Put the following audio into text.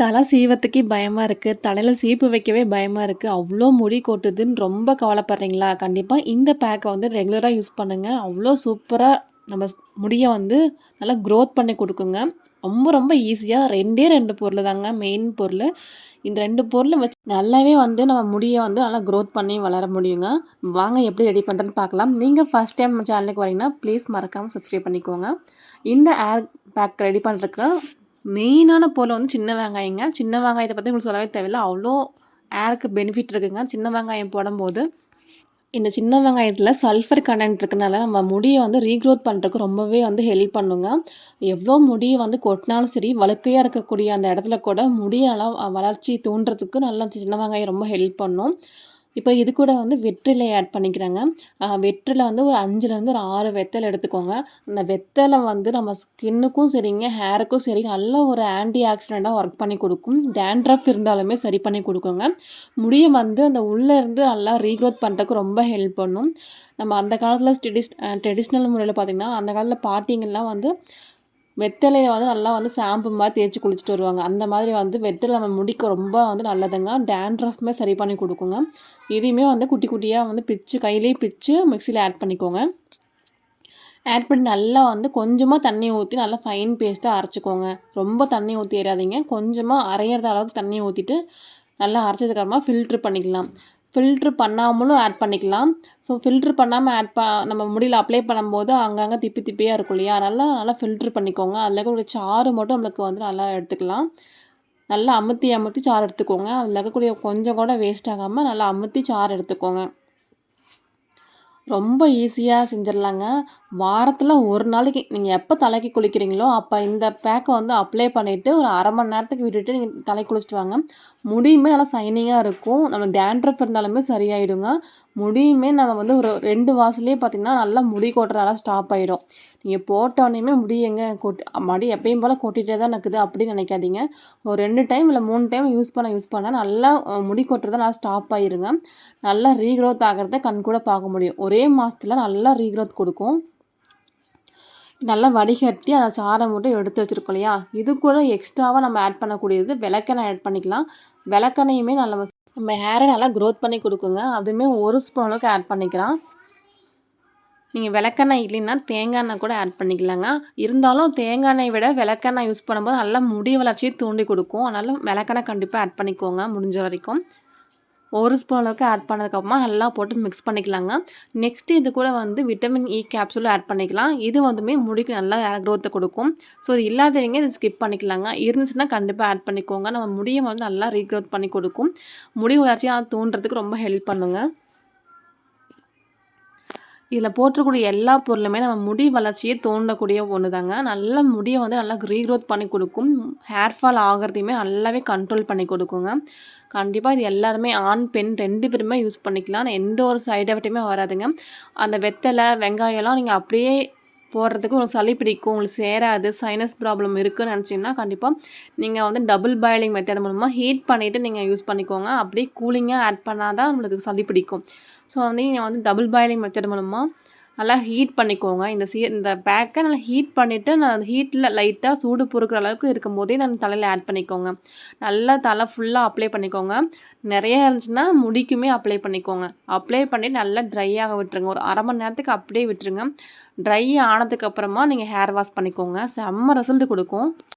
தலை சீவத்துக்கே பயமாக இருக்குது தலையில் சீப்பு வைக்கவே பயமாக இருக்குது அவ்வளோ முடி கொட்டுதுன்னு ரொம்ப கவலைப்படுறீங்களா? கண்டிப்பாக இந்த பேக்கை வந்து ரெகுலராக யூஸ் பண்ணுங்கள் அவ்வளோ சூப்பராக நம்ம முடியை வந்து நல்லா க்ரோத் பண்ணி கொடுக்குங்க. ரொம்ப ரொம்ப ஈஸியாக ரெண்டே ரெண்டு பொருள் தாங்க மெயின் பொருள். இந்த ரெண்டு பொருளை வச்சு நல்லாவே வந்து நம்ம முடியை வந்து நல்லா க்ரோத் பண்ணி வளர முடியுங்க. வாங்க எப்படி ரெடி பண்ணுறேன்னு பார்க்கலாம். நீங்கள் ஃபஸ்ட் டைம் நம்ம சேனலுக்கு வரீங்கன்னா ப்ளீஸ் மறக்காமல் சப்ஸ்கிரைப் பண்ணிக்கோங்க. இந்த ஏர் பேக் ரெடி பண்ணுறதுக்கு மெயினான பொருள் வந்து சின்ன வெங்காயங்க. சின்ன வெங்காயத்தை பற்றி உங்களுக்கு சொல்லவே தேவையில்லை. அவ்வளோ ஏருக்கு பெனிஃபிட் இருக்குங்க. சின்ன வெங்காயம் போடும்போது இந்த சின்ன வெங்காயத்தில் சல்ஃபர் கண்டென்ட் இருக்கனால நம்ம முடியை வந்து ரீக்ரோத் பண்ணுறதுக்கு ரொம்பவே வந்து ஹெல்ப் பண்ணுங்க. எவ்வளோ முடியை வந்து கொட்டினாலும் சரி வழுக்கையாக இருக்கக்கூடிய அந்த இடத்துல கூட முடியெல்லாம் நல்லா வளர்ச்சி தூண்டுறதுக்கு நல்லா சின்ன வெங்காயம் ரொம்ப ஹெல்ப் பண்ணும். இப்போ இது கூட வந்து வெற்றிலை ஆட் பண்ணிக்கிறாங்க. வெற்றிலை வந்து ஒரு அஞ்சுலேருந்து ஒரு ஆறு வெத்தலை எடுத்துக்கோங்க. அந்த வெத்தலை வந்து நம்ம ஸ்கின்னுக்கும் சரிங்க ஹேருக்கும் சரி நல்ல ஒரு ஆன்டி ஆக்சிடெண்ட்டாக ஒர்க் பண்ணி கொடுக்கும். டேண்ட்ரஃப் இருந்தாலுமே சரி பண்ணி கொடுக்குங்க. முடியை வந்து அந்த உள்ளே இருந்து நல்லா ரீக்ரோத் பண்ணுறதுக்கு ரொம்ப ஹெல்ப் பண்ணும். நம்ம அந்த காலத்தில் ட்ரெடிஸ் ட்ரெடிஷ்னல் முறையில் பார்த்திங்கன்னா அந்த காலத்தில் பாட்டிங்கெல்லாம் வந்து வெத்தலையை வந்து நல்லா வந்து ஷாம்பு மாதிரி தேய்ச்சி குளிச்சுட்டு வருவாங்க. அந்த மாதிரி வந்து வெத்தலை நம்ம முடிக்க ரொம்ப வந்து நல்லதுங்க. டேண்ட்ரஃப்மே சரி பண்ணி கொடுக்குங்க. இதையுமே வந்து குட்டி குட்டியாக வந்து பிச்சு கையிலேயே பிச்சு மிக்சியில் ஆட் பண்ணிக்கோங்க. ஆட் பண்ணி நல்லா வந்து கொஞ்சமாக தண்ணி ஊற்றி நல்லா ஃபைன் பேஸ்ட்டாக அரைச்சிக்கோங்க. ரொம்ப தண்ணி ஊற்றி ஏறாதீங்க கொஞ்சமாக அரைகிறத அளவுக்கு தண்ணி ஊற்றிட்டு நல்லா அரைச்சதுக்கப்புறமா ஃபில்ட்ரு பண்ணிக்கலாம். ஃபில்ட்ரு பண்ணாமலும் ஆட் பண்ணிக்கலாம். ஸோ ஃபில்ட்ரு பண்ணாமல் ஆட் ப நம்ம முடியல அப்ளை பண்ணும்போது அங்கங்கே திப்பி திப்பியாக இருக்கும் இல்லையா? நல்லா நல்லா ஃபில்ட்ரு பண்ணிக்கோங்க. அதில் இருக்கக்கூடிய சாறு மட்டும் நம்மளுக்கு வந்து நல்லா எடுத்துக்கலாம். நல்லா அமுத்தி அமுத்தி சாறு எடுத்துக்கோங்க. அதில் இருக்கக்கூடிய கொஞ்சம் கூட வேஸ்ட் ஆகாமல் நல்லா அமுத்தி சாறு எடுத்துக்கோங்க. ரொம்ப ஈஸியாக செஞ்சிடலாங்க. வாரத்தில் ஒரு நாளைக்கு. நீங்கள் எப்போ தலைக்கு குளிக்கிறீங்களோ அப்போ இந்த பேக்கை வந்து அப்ளை பண்ணிவிட்டு ஒரு அரை மணி நேரத்துக்கு விட்டுட்டு நீங்கள் தலை குளிச்சுட்டு வாங்க. முடியுமே நல்லா சைனிங்காக இருக்கும். நம்ம டேண்ட்ரஃப் இருந்தாலுமே சரியாயிடுங்க. முடியுமே நம்ம வந்து ஒரு ரெண்டு வாசல்லே பார்த்திங்கன்னா நல்லா முடி கொட்டுறதால ஸ்டாப் ஆகிடும் நீங்கள் போட்டோடனேயுமே முடி எங்கே கொட் மடி எப்பயும் போல் கொட்டிகிட்டே தான் இருக்குது அப்படின்னு நினைக்காதீங்க. ஒரு ரெண்டு டைம் இல்லை மூணு டைம் யூஸ் பண்ண யூஸ் பண்ணால் நல்லா முடி கொட்டுறதை நல்லா ஸ்டாப் ஆகிருங்க நல்லா ரீக்ரோத் ஆகிறத கண் கூட பார்க்க முடியும். ஒரு மாதத்தில் நல்லா ரீக்ரோத் கொடுக்கும். நல்லா வடிகட்டி அதை சாரை மட்டும் எடுத்து வச்சுருக்கோம் இல்லையா? இது கூட எக்ஸ்ட்ராவாக நம்ம ஆட் பண்ணக்கூடியது விளக்கெண்ணெய் ஆட் பண்ணிக்கலாம். விளக்கெண்ணையுமே நல்ல நம்ம ஹேரை நல்லா க்ரோத் பண்ணி கொடுக்குங்க. அதுவுமே ஒரு ஸ்பூன் அளவுக்கு ஆட் பண்ணிக்கலாம். நீங்கள் விளக்கெண்ணெய் இல்லைன்னா தேங்காய் எண்ணெய் கூட ஆட் பண்ணிக்கலாங்க. இருந்தாலும் தேங்காய் எண்ணெய் விட விளக்கெண்ணெய் யூஸ் பண்ணும்போது நல்லா முடி வளர்ச்சியை தூண்டி கொடுக்கும். அதனால் விளக்கெண்ணெய் கண்டிப்பாக ஆட் பண்ணிக்கோங்க முடிஞ்ச வரைக்கும். ஒரு ஸ்பூன் அளவுக்கு ஆட் பண்ணதுக்கப்புறமா நல்லா போட்டு மிக்ஸ் பண்ணிக்கலாங்க. நெக்ஸ்ட்டு இது கூட வந்து விட்டமின் இ கேப்சூலும் ஆட் பண்ணிக்கலாம். இது வந்துமே முடிக்கு நல்லா க்ரோத்தை கொடுக்கும். ஸோ இது இல்லாதவங்க இதை ஸ்கிப் பண்ணிக்கலாங்க. இருந்துச்சுன்னா கண்டிப்பாக ஆட் பண்ணிக்கோங்க. நம்ம முடியை வந்து நல்லா ரீக்ரோத் பண்ணி கொடுக்கும். முடி வளர்ச்சியாக தூண்டுறதுக்கு ரொம்ப ஹெல்ப் பண்ணுங்க. இதில் போட்டக்கூடிய எல்லா பொருளுமே நம்ம முடி வளர்ச்சியை தோண்டக்கூடிய ஒன்று தாங்க நல்ல முடியை வந்து நல்லா ரீக்ரோத் பண்ணி கொடுக்கும். ஹேர் ஃபால் ஆகிறதையுமே நல்லாவே கண்ட்ரோல் பண்ணி கொடுக்குங்க. கண்டிப்பாக இது எல்லாருமே ஆண் பெண் ரெண்டு பேருமே யூஸ் பண்ணிக்கலாம். எந்த ஒரு சைடு எஃபெக்ட்டுமே வராதுங்க. அந்த வெத்தலை வெங்காயம்லாம் நீங்கள் அப்படியே போடுறதுக்கு உங்களுக்கு சளி பிடிக்கும். உங்களுக்கு சேராது. சைனஸ் ப்ராப்ளம் இருக்குதுன்னு நினச்சிங்கன்னா கண்டிப்பாக நீங்கள் வந்து டபுள் பாயிலிங் மெத்தட் மூலமாக ஹீட் பண்ணிவிட்டு நீங்கள் யூஸ் பண்ணிக்கோங்க. அப்படியே கூலிங்காக ஆட் பண்ணால் தான் உங்களுக்கு சளி பிடிக்கும். ஸோ வந்து நீங்கள் வந்து டபுள் பாயிலிங் மெத்தட் மூலமாக நல்லா ஹீட் பண்ணிக்கோங்க. இந்த சீ இந்த பேக்கை நல்லா ஹீட் பண்ணிவிட்டு நான் அந்த ஹீட்டில் லைட்டாக சூடு பொறுக்கிற அளவுக்கு இருக்கும் போதே நான் தலையில் ஆட் பண்ணிக்கோங்க. நல்லா தலை ஃபுல்லாக அப்ளை பண்ணிக்கோங்க. நிறைய இருந்துச்சுன்னா முடிக்குமே அப்ளை பண்ணிக்கோங்க. அப்ளை பண்ணி நல்லா ட்ரை ஆக விட்டுருங்க. ஒரு அரை மணி நேரத்துக்கு அப்படியே விட்டுருங்க. ட்ரை ஆனதுக்கப்புறமா நீங்கள் ஹேர் வாஷ் பண்ணிக்கோங்க. செம்ம ரிசல்ட் கொடுக்கும்.